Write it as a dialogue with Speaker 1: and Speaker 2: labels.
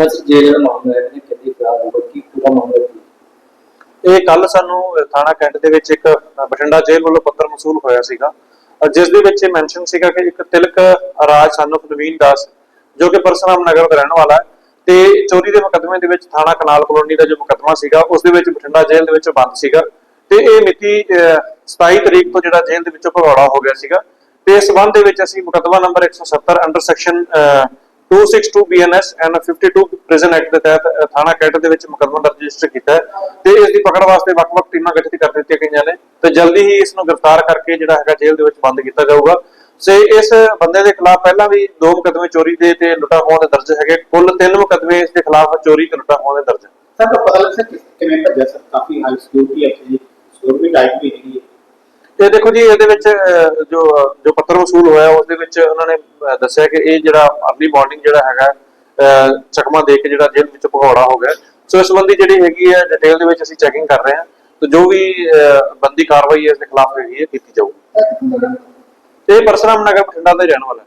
Speaker 1: ਬਸ ਜੇ ਜਿਹੜਾ ਮਾਮਲਾ ਹੈ ਕਿ ਕਿਤੇ ਫਿਲਹਾਲ ਹੋਊਗਾ ਪੂਰਾ ਮਾਮਲਾ ਕੀ
Speaker 2: ਇਹ ਕੱਲ ਸਾਨੂੰ ਥਾਣਾ ਕੈਂਟ ਦੇ ਵਿੱਚ ਇੱਕ ਬਠਿੰਡਾ ਜੇਲ੍ਹ ਵੱਲੋਂ ਪੱਤਰ ਮਸੂਲ ਹੋਇਆ ਸੀਗਾ। ਜਿਸ ਦੇ ਵਿੱਚ ਇਹ ਮੈਂਸ਼ਨ ਸੀਗਾ ਕਿ ਇੱਕ ਤਿਲਕ ਰਾਜ ਸਾਨੂੰ ਨਵੀਨ ਦਾਸ ਜੋ ਕਿ ਪਰਸਰਾਮ ਨਗਰ ਦਾ ਰਹਿਣ ਵਾਲਾ ਹੈ ਤੇ ਚੋਰੀ ਦੇ ਮੁਕੱਦਮੇ ਦੇ ਵਿੱਚ ਥਾਣਾ ਕਨਾਲ ਕਲੋਨੀ ਦਾ ਜੋ ਮੁਕੱਦਮਾ ਸੀਗਾ ਉਸ ਦੇ ਵਿੱਚ ਬਠਿੰਡਾ ਜੇਲ੍ਹ ਦੇ ਵਿੱਚ ਬੰਦ ਸੀਗਾ। ਤੇ ਇਹ ਮਿਤੀ ਅਹ, 27 ਤਰੀਕ ਤੋਂ ਜਿਹੜਾ ਜੇਲ੍ਹ ਦੇ ਵਿੱਚੋਂ ਭਗੌੜਾ ਹੋ ਗਿਆ ਸੀਗਾ। ਤੇ ਇਸ ਸੰਬੰਧ ਦੇ ਵਿੱਚ ਅਸੀਂ ਮੁਕੱਦਮਾ number 170 under section 262 BNS and 52 prison act ਦੇ ਤਹਿਤ ਥਾਣਾ ਕੈਂਟ ਦੇ ਵਿੱਚ ਮੁਕੱਦਮਾ ਦਰਜ ਰਜਿਸਟਰ ਕੀਤਾ ਤੇ ਇਸ ਦੀ ਪਕੜ ਵਾਸਤੇ ਵੱਖ-ਵੱਖ ਟੀਮਾਂ ਗਠਿਤ ਕਰ ਦਿੱਤੀਆਂ ਗਈਆਂ ਨੇ ਤੇ ਜਲਦੀ ਹੀ ਇਸ ਨੂੰ ਗ੍ਰਿਫਤਾਰ ਕਰਕੇ ਜਿਹੜਾ ਹੈਗਾ ਜੇਲ੍ਹ ਦੇ ਵਿੱਚ ਬੰਦ ਕੀਤਾ ਜਾਊਗਾ। ਸੇ ਇਸ ਬੰਦੇ ਦੇ ਖਿਲਾਫ ਪਹਿਲਾਂ ਵੀ ਦੋ ਮੁਕੱਦਮੇ ਚੋਰੀ ਦੇ ਤੇ ਲੁੱਟਾਂ ਖੋਹਾਂ ਦੇ ਦਰਜ ਹੈਗੇ, ਕੁੱਲ ਤਿੰਨ ਮੁਕੱਦਮੇ ਇਸ ਦੇ ਖਿਲਾਫ ਚੋਰੀ ਤੇ ਲੁੱਟਾਂ ਖੋਹਾਂ ਦੇ ਦਰਜ।
Speaker 3: ਸਰ, ਪਤਾ ਲੱਗ ਸਕਦਾ ਕਿਵੇਂ ਭੱਜਿਆ ਸਰ? ਕਾਫੀ ਹਾਈ ਸਿਕਿਉਰਿਟੀ ਹੈ ਜੀ। ਸਿਕਿਉਰਿਟੀ ਟਾਈਟ ਵੀ ਹੈਗੀ
Speaker 2: ਤੇ ਦੇਖੋ ਜੀ ਇਹਦੇ ਵਿੱਚ ਜੋ ਜੋ ਪੱਤਰ ਵਸੂਲ ਹੋਇਆ ਉਸ ਦੇ ਵਿੱਚ ਉਹਨਾਂ ਨੇ ਦੱਸਿਆ ਕਿ ਇਹ ਜਿਹੜਾ ਅਰਲੀ ਮਾਰਨਿੰਗ ਜਿਹੜਾ ਹੈਗਾ ਚਕਮਾ ਦੇ ਕੇ ਜਿਹੜਾ ਜੇਲ੍ਹ ਵਿੱਚ ਭਗੌੜਾ ਹੋ ਗਿਆ। ਸੋ ਇਸ ਸੰਬੰਧੀ ਜਿਹੜੀ ਹੈਗੀ ਹੈ ਡਿਟੇਲ ਦੇ ਵਿੱਚ ਅਸੀਂ ਚੈਕਿੰਗ ਕਰ ਰਹੇ ਹਾਂ। ਤੇ ਜੋ ਵੀ ਬੰਦੀ ਕਾਰਵਾਈ ਹੈ ਇਸ ਦੇ ਖਿਲਾਫ ਹੈਗੀ ਹੈ ਕੀਤੀ ਜਾਊਗੀ। ਇਹ ਪਰਸਰਾਮ ਨਗਰ ਬਠਿੰਡਾ ਦਾ ਰਹਿਣ ਵਾਲਾ ਹੈ।